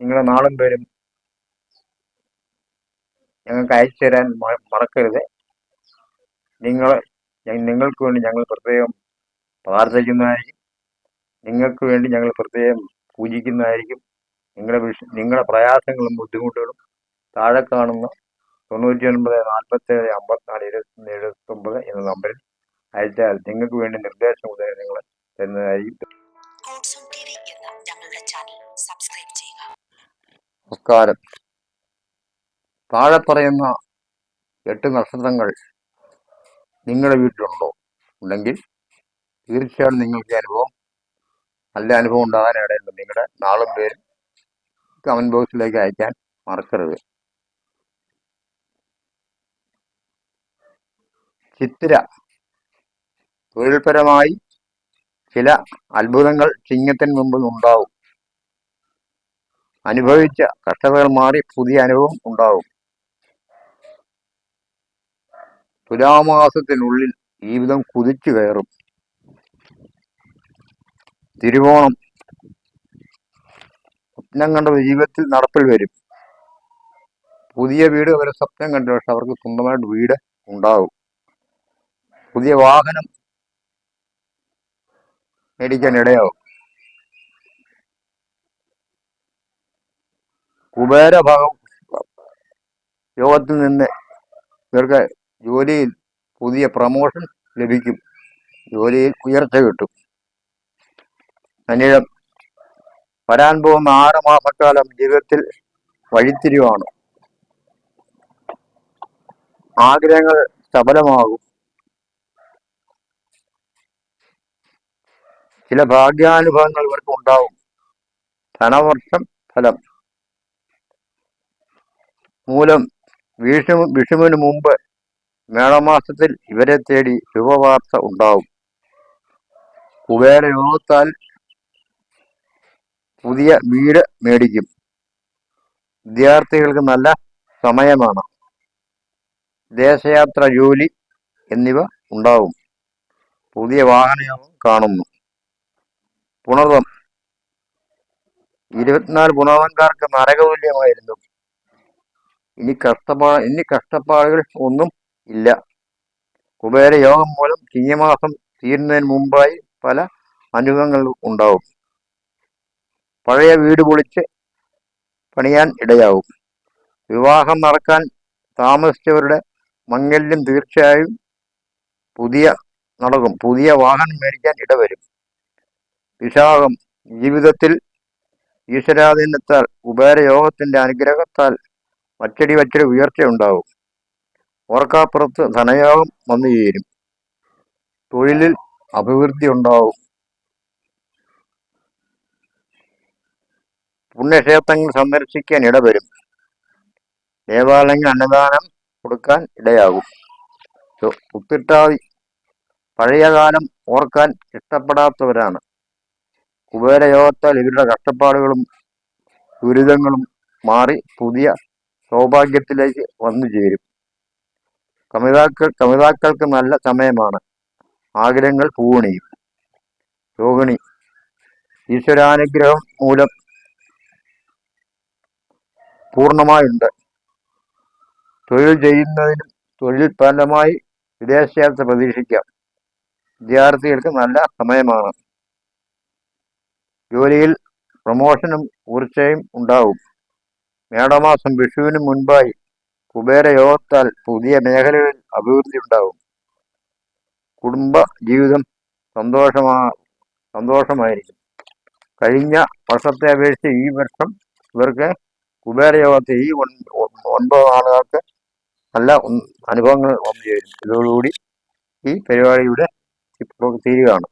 നിങ്ങളെ നാളും പേരും ഞങ്ങൾക്ക് അയച്ചു തരാൻ മറക്കരുത്. നിങ്ങൾ നിങ്ങൾക്ക് വേണ്ടി ഞങ്ങൾ പ്രത്യേകം പ്രാർത്ഥിക്കുന്നതായിരിക്കും. നിങ്ങൾക്ക് വേണ്ടി ഞങ്ങൾ പ്രത്യേകം പൂജിക്കുന്നതായിരിക്കും. നിങ്ങളുടെ വിഷ നിങ്ങളുടെ പ്രയാസങ്ങളും ബുദ്ധിമുട്ടുകളും താഴെ കാണുന്ന തൊണ്ണൂറ്റി ഒൻപത് നാൽപ്പത്തേഴ് അമ്പത്തിനാല് ഇരുപത്തി എഴുപത്തൊമ്പത് എന്ന നമ്പറിൽ അയച്ചാൽ നിങ്ങൾക്ക് വേണ്ടി നിർദ്ദേശം നിർദ്ദേശ നിങ്ങൾ തരുന്നതായിരിക്കും സബ്സ്ക്രൈബ് ചെയ്യുക. നമസ്കാരം. താഴെ പറയുന്ന എട്ട് നക്ഷത്രങ്ങൾ നിങ്ങളുടെ വീട്ടിലുണ്ടോ? ഉണ്ടെങ്കിൽ തീർച്ചയായും നിങ്ങൾക്ക് അനുഭവം നല്ല അനുഭവം ഉണ്ടാകാനിടയുണ്ട് നിങ്ങളുടെ നാളും പേരും കമന്റ് ബോക്സിലേക്ക് അയക്കാൻ മറക്കരുത്. ചിത്തിര. തൊഴിൽപരമായി ചില അത്ഭുതങ്ങൾ ചിങ്ങത്തിന് മുമ്പ് ഉണ്ടാവും. അനുഭവിച്ച കഷ്ടതകൾ മാറി പുതിയ അനുഭവം ഉണ്ടാവും തുലാമാസത്തിനുള്ളിൽ ജീവിതം കുതിച്ചു കയറും. തിരുവോണം സ്വപ്നം കണ്ടത് ജീവിതത്തിൽ നടപ്പിൽ വരും. പുതിയ വീട് അവർ സ്വപ്നം കണ്ടു പക്ഷെ അവർക്ക് സ്വന്തമായിട്ട് വീട് ഉണ്ടാകും. പുതിയ വാഹനം മേടിക്കാൻ ഇടയാവും കുബേര ഭാഗം യോഗത്തിൽ നിന്ന് ഇവർക്ക് ജോലിയിൽ പുതിയ പ്രമോഷൻ ലഭിക്കും. ജോലിയിൽ ഉയർച്ച കിട്ടും. അനിഴം വരാൻ പോകുന്ന ആറ് മാസക്കാലം ജീവിതത്തിൽ വഴിത്തിരിവാണ്. ആഗ്രഹങ്ങൾ സഫലമാകും. ചില ഭാഗ്യാനുഭവങ്ങൾ ഇവർക്ക് ഉണ്ടാവും. ധനവർഷം ഫലം. മൂലം വിഷു വിഷുവിന് മുമ്പ് മേളമാസത്തിൽ ഇവരെ തേടി ശുഭവാർത്ത ഉണ്ടാവും. കുബേര യോഗത്താൽ പുതിയ വീട് മേടിക്കും. വിദ്യാർത്ഥികൾക്ക് നല്ല സമയമാണ്. ദേശയാത്ര ജോലി എന്നിവ ഉണ്ടാവും. പുതിയ വാഹനയോഗം കാണുന്നു. പുണർവം. ഇരുപത്തിനാല് ഗുണവൻകാർക്ക് നരകതുല്യമായിരുന്നു. ഇനി കഷ്ടപ്പാ ഇനി കഷ്ടപ്പാടുകൾ ഒന്നും ഇല്ല. കുബേര യോഗം മൂലം ചിങ്ങമാസം തീരുന്നതിന് മുമ്പായി പല അനുഭവങ്ങൾ ഉണ്ടാവും. പഴയ വീട് പൊളിച്ച് പണിയാൻ ഇടയാവും. വിവാഹം നടക്കാൻ താമസിച്ചവരുടെ മംഗല്യം തീർച്ചയായും പുതിയ നടക്കും. പുതിയ വാഹനം മേടിക്കാൻ ഇടവരും വിശാഖം ജീവിതത്തിൽ ഈശ്വരാധീനത്താൽ ഉപേരയോഗത്തിന്റെ അനുഗ്രഹത്താൽ വച്ചടി വച്ചടി ഉയർച്ച ഉണ്ടാവും. ഓർക്കാപ്പുറത്ത് ധനയാവും വന്നു ചേരും. തൊഴിലിൽ അഭിവൃദ്ധി ഉണ്ടാവും. പുണ്യക്ഷേത്രങ്ങൾ സന്ദർശിക്കാൻ ഇടവരും. ദേവാലയങ്ങൾ അന്നദാനം കൊടുക്കാൻ ഇടയാകും. ഉത്തിട്ടാതി പഴയകാലം ഓർക്കാൻ ഇഷ്ടപ്പെടാത്തവരാണ്. കുബേരയോഗത്താൽ ഇവരുടെ കഷ്ടപ്പാടുകളും ദുരിതങ്ങളും മാറി പുതിയ സൗഭാഗ്യത്തിലേക്ക് വന്നു ചേരും. കമിതാക്കൾ കമിതാക്കൾക്ക് നല്ല സമയമാണ്. ആഗ്രഹങ്ങൾ പൂവണിയും. രോഹിണി ഈശ്വരാനുഗ്രഹം മൂലം പൂർണമായുണ്ട്. തൊഴിൽ ചെയ്യുന്നതിനും തൊഴിൽ ഫലമായി വിദേശയാത്ര പ്രതീക്ഷിക്കാം. വിദ്യാർത്ഥികൾക്ക് നല്ല സമയമാണ്. ജോലിയിൽ പ്രമോഷനും ഊർച്ചയും ഉണ്ടാവും. മേടമാസം വിഷുവിന് മുൻപായി കുബേര യോഗത്താൽ പുതിയ മേഖലകളിൽ അഭിവൃദ്ധി ഉണ്ടാകും. കുടുംബ ജീവിതം സന്തോഷമാ സന്തോഷമായിരിക്കും. കഴിഞ്ഞ വർഷത്തെ അപേക്ഷിച്ച് ഈ വർഷം ഇവർക്ക് കുബേര യോഗത്തിൽ ഈ ഒൻ- ഒൻപത് ആളുകൾക്ക് നല്ല അനുഭവങ്ങൾ വന്നു ചേരും ഇതോടുകൂടി ഈ പരിപാടിയുടെ തീരുകയാണ്.